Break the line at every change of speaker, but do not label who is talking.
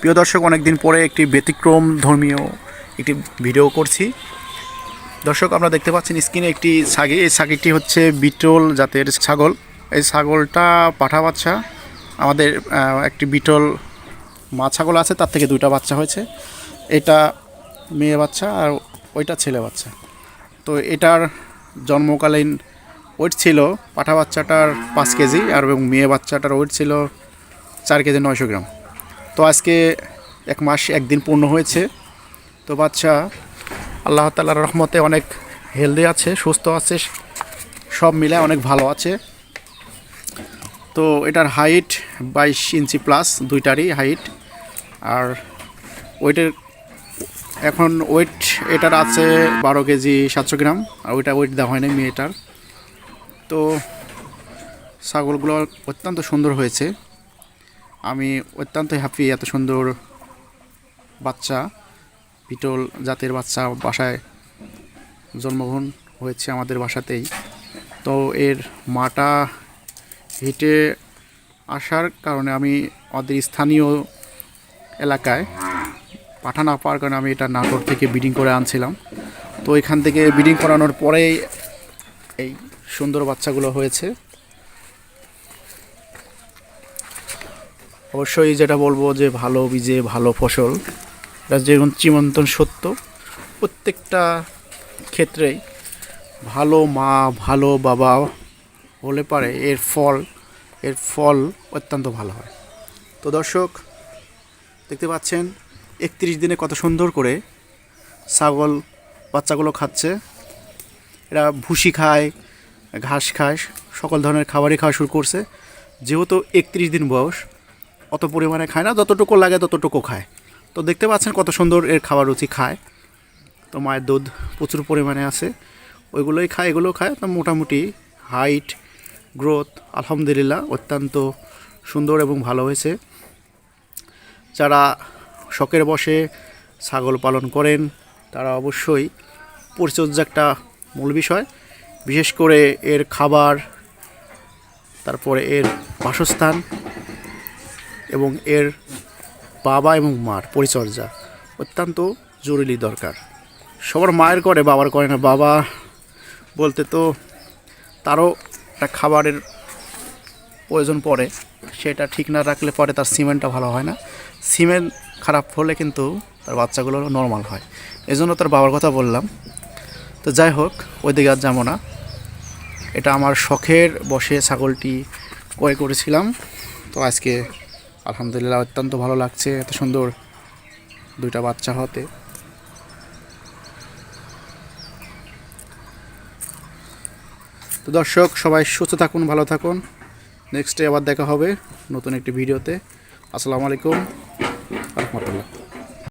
প্রিয় দর্শক, অনেকদিন পরে একটি ব্যতিক্রম ধর্মীয় একটি ভিডিও করছি। দর্শক আমরা দেখতে পাচ্ছেন স্ক্রিনে একটি ছাগি এই ছাগিটি হচ্ছে বিটল জাতের ছাগল। এই ছাগলটা পাঠা বাচ্চা। আমাদের একটি বিটল মা ছাগল আছে, তার থেকে দুইটা বাচ্চা হয়েছে। এটা মেয়ে বাচ্চা আর ওইটা ছেলে বাচ্চা। তো এটার জন্মকালীন ওয়েট ছিল পাঠা বাচ্চাটার পাঁচ কেজি আর এবং মেয়ে বাচ্চাটার ওয়েট ছিল চার কেজি নয়শো গ্রাম। তো আজকে এক মাস একদিন পূর্ণ হয়েছে। তো বাচ্চা আল্লাহ তালার রহমতে অনেক হেলদি আছে, সুস্থ আছে, সব মিলে অনেক ভালো আছে। তো এটার হাইট বাইশ ইঞ্চি প্লাস, দুইটারই হাইট। আর ওয়েটের, এখন ওয়েট এটার আছে বারো কেজি সাতশো গ্রাম, আর ওইটা ওয়েট দেওয়া হয়নি মেয়েটার। তো ছাগলগুলো অত্যন্ত সুন্দর হয়েছে। আমি অত্যন্ত হ্যাপি এত সুন্দর বাচ্চা, বিটল জাতের বাচ্চা বাসায় জন্মগ্রহণ হয়েছে আমাদের বাসাতেই। তো এর মাটা হেঁটে আসার কারণে আমি আমাদের স্থানীয় এলাকায় পাঠা না পাওয়ার কারণে আমি এটা নাটোর থেকে ব্রিডিং করে আনছিলাম। তো এখান থেকে ব্রিডিং করানোর পরেই এই সুন্দর বাচ্চাগুলো হয়েছে। অবশ্যই যেটা বলব যে ভালো বীজে ভালো ফসল, এটা যেরকম চিমন্তন সত্য, প্রত্যেকটা ক্ষেত্রেই ভালো মা, ভালো বাবা হলে পারে, এর ফল এর ফল অত্যন্ত ভালো হয়। তো দর্শক, দেখতে পাচ্ছেন, একত্রিশ দিনে কত সুন্দর করে ছাগল, বাচ্চাগুলো খাচ্ছে। এরা ভুসি খায়, ঘাস খায়, সকল ধরনের খাবারই খাওয়া শুরু করছে। যেহেতু একত্রিশ দিন বয়স অত পরিমাণে খায় না, যতটুকু লাগে ততটুকু খায়। তো দেখতে পাচ্ছেন কত সুন্দর এর খাবার রুচি খায়। তো মায়ের দুধ প্রচুর পরিমাণে আছে, ওইগুলোই খায় এগুলো খায়। তো মোটামুটি হাইট গ্রোথ আলহামদুলিল্লাহ, অত্যন্ত সুন্দর এবং ভালো হয়েছে। যারা শখের বসে ছাগল পালন করেন, তারা অবশ্যই পরিচর্যা একটা মূল বিষয়। বিশেষ করে এর খাবার, তারপরে এর বাসস্থান এবং এর বাবা এবং মার পরিচর্যা অত্যন্ত জরুরি দরকার। সবার মায়ের করে, বাবার করে না। বাবা বলতে তো তারও একটা খাবারের প্রয়োজন পড়ে, সেটা ঠিক না রাখলে পরে তার সিমেন্টটা ভালো হয় না। সিমেন্ট খারাপ হলে কিন্তু তার বাচ্চাগুলো নর্মাল হয়। এই জন্য তার বাবার কথা বললাম। তো যাই হোক ওই ওইদিকে আর যাব না। এটা আমার শখের বসে ছাগলটি ক্রয় করেছিলাম। তো আজকে আলহামদুলিল্লাহ অত্যন্ত ভালো লাগছে, এত সুন্দর দুইটা বাচ্চা হতে। তো দর্শক, সবাই সুস্থ থাকুন, ভালো থাকুন। নেক্সটে আবার দেখা হবে নতুন একটি ভিডিওতে। আসসালামু আলাইকুম। রহমতুল্লাহ।